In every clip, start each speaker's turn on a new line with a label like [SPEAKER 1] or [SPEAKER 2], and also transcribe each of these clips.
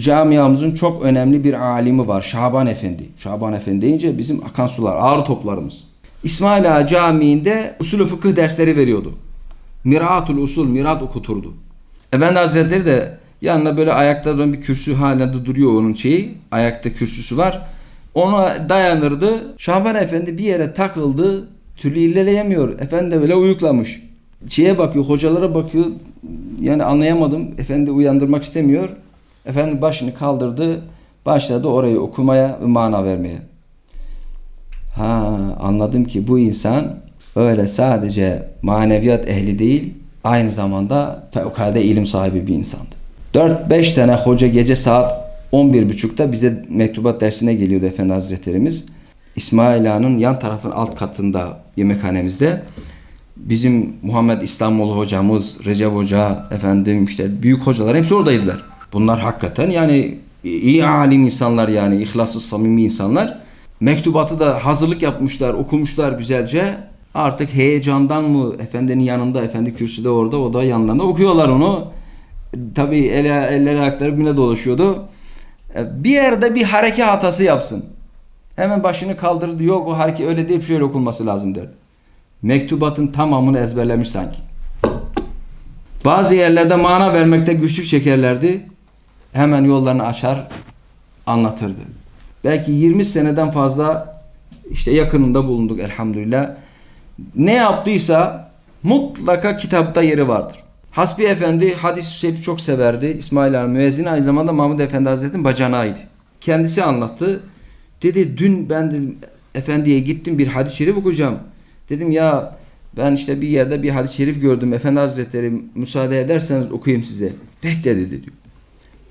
[SPEAKER 1] camiamızın çok önemli bir alimi var. Şaban Efendi. Şaban Efendi deyince bizim akan sular, ağır toplarımız. İsmail Ağa Camii'nde usulü fıkıh dersleri veriyordu. Miratul usul, mirat okuturdu. Efendi Hazretleri de yanına böyle ayakta duran bir kürsü halinde duruyor onun şeyi. Ayakta kürsüsü var. Ona dayanırdı. Şaban Efendi bir yere takıldı. Türlü ilerleyemiyor. Efendi böyle uyuklamış. Şeye bakıyor, hocalara bakıyor. Yani anlayamadım. Efendi uyandırmak istemiyor. Efendi başını kaldırdı. Başladı orayı okumaya ve mana vermeye. Ha anladım ki bu insan öyle sadece maneviyat ehli değil, aynı zamanda fevkalade ilim sahibi bir insandı. 4-5 tane hoca gece saat 11.30'da bize mektubat dersine geliyordu Efendi Hazretlerimiz. İsmail Ağa'nın yan tarafın alt katında yemekhanemizde bizim Muhammed İstanbul hocamız, Recep Hoca, efendim işte büyük hocalar hepsi oradaydılar. Bunlar hakikaten yani iyi alim insanlar yani ihlaslı samimi insanlar. Mektubatı da hazırlık yapmışlar, okumuşlar güzelce. Artık heyecandan mı efendinin yanında, efendi kürsüde orada, o da yanlarında okuyorlar onu. Tabii ele, elleri ayakları birbirine dolaşıyordu. E, Bir yerde bir hareke hatası yapsın. Hemen başını kaldırdı. Yok o hareket öyle değil şöyle okunması lazım derdi. Mektubatın tamamını ezberlemiş sanki. Bazı yerlerde mana vermekte güçlük çekerlerdi. Hemen yollarını açar, anlatırdı. Belki 20 seneden fazla işte yakınında bulunduk elhamdülillah. Ne yaptıysa mutlaka kitapta yeri vardır. Hasbi Efendi hadis-i şerifi çok severdi. İsmail Ali Müezzin aynı zamanda Mahmud Efendi Hazretleri'nin bacanağıydı. Kendisi anlattı. Dedi dün ben dedim, efendiye gittim bir hadis-i şerif okuyacağım. Dedim ya ben işte bir yerde bir hadis-i şerif gördüm. Efendi Hazretleri müsaade ederseniz okuyayım size. Bekle dedi diyor.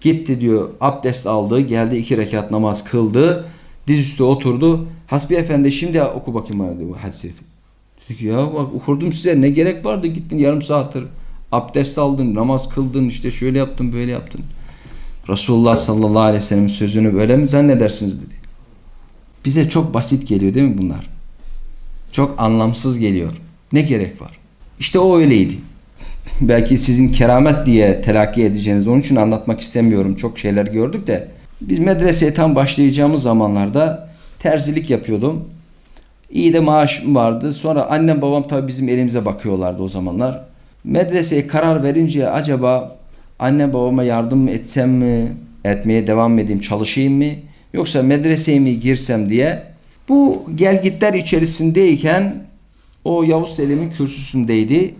[SPEAKER 1] Gitti diyor abdest aldı geldi iki rekat namaz kıldı. Dizüstü oturdu. Hasbi Efendi şimdi oku bakayım bana diyor bu hadis-i. Dedi ki ya bak okurdum size ne gerek vardı gittin yarım saattir abdest aldın namaz kıldın işte şöyle yaptın böyle yaptın. Resulullah sallallahu aleyhi ve sellem'in sözünü böyle mi zannedersiniz dedi. Bize çok basit geliyor değil mi bunlar? Çok anlamsız geliyor. Ne gerek var? İşte o öyleydi. Belki sizin keramet diye telakki edeceğiniz onun için anlatmak istemiyorum. Çok şeyler gördük de. Biz medreseye tam başlayacağımız zamanlarda terzilik yapıyordum. İyi de maaşım vardı. Sonra annem babam tabii bizim elimize bakıyorlardı o zamanlar. Medreseye karar verince acaba anne babama yardım mı etsem mi, etmeye devam edeyim, çalışayım mı? Yoksa medreseye mi girsem diye bu gelgitler içerisindeyken o Yavuz Selim'in kürsüsündeydi.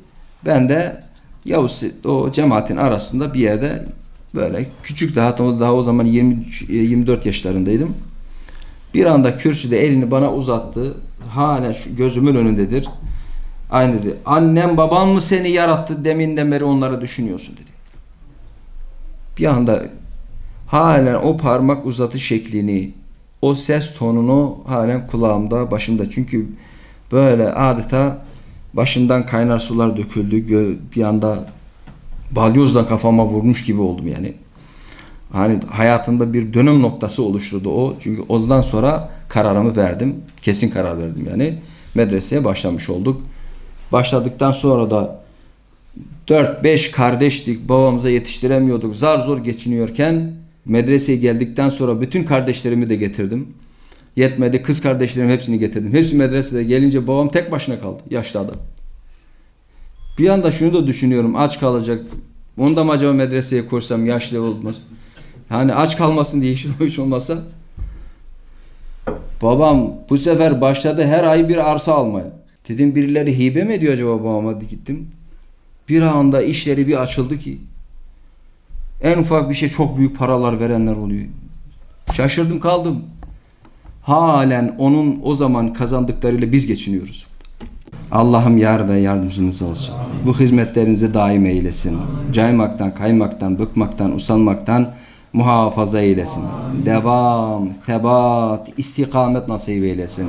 [SPEAKER 1] Ben de Yavuz o cemaatin arasında bir yerde böyle küçük daha daha o zaman 20 24 yaşlarındaydım. Bir anda kürsüde elini bana uzattı. Hala şu gözümün önündedir. Aynı dedi. Annem baban mı seni yarattı deminden beri onları düşünüyorsun dedi. Bir anda halen o parmak uzatı şeklini, o ses tonunu halen kulağımda, başımda. Çünkü böyle adeta başından kaynar sular döküldü. Bir anda balyozla kafama vurmuş gibi oldum yani. Hani hayatımda bir dönüm noktası oluşturdu o. Çünkü ondan sonra kararımı verdim. Kesin karar verdim yani. Medreseye başlamış olduk. Başladıktan sonra da 4-5 kardeştik. Babamıza yetiştiremiyorduk. Zar zor geçiniyorken medreseye geldikten sonra bütün kardeşlerimi de getirdim. Yetmedi kız kardeşlerim hepsini getirdim. Hepsi medresede gelince babam tek başına kaldı. Yaşlı adam. Bir anda şunu da düşünüyorum. Aç kalacak. Onu da mı acaba medreseye koysam yaşlı olmaz. Yani aç kalmasın diye hiç, olmazsa. Babam bu sefer başladı her ay bir arsa almaya. Dedim birileri hibe mi ediyor acaba babama gittim. Bir anda işleri bir açıldı ki. En ufak bir şey çok büyük paralar verenler oluyor. Şaşırdım kaldım. Halen onun o zaman kazandıklarıyla biz geçiniyoruz. Allah'ım yar ve yardımcınız olsun. Bu hizmetlerinizi daim eylesin. Caymaktan, kaymaktan, bıkmaktan, usanmaktan muhafaza eylesin. Devam, tebat, istikamet nasip eylesin.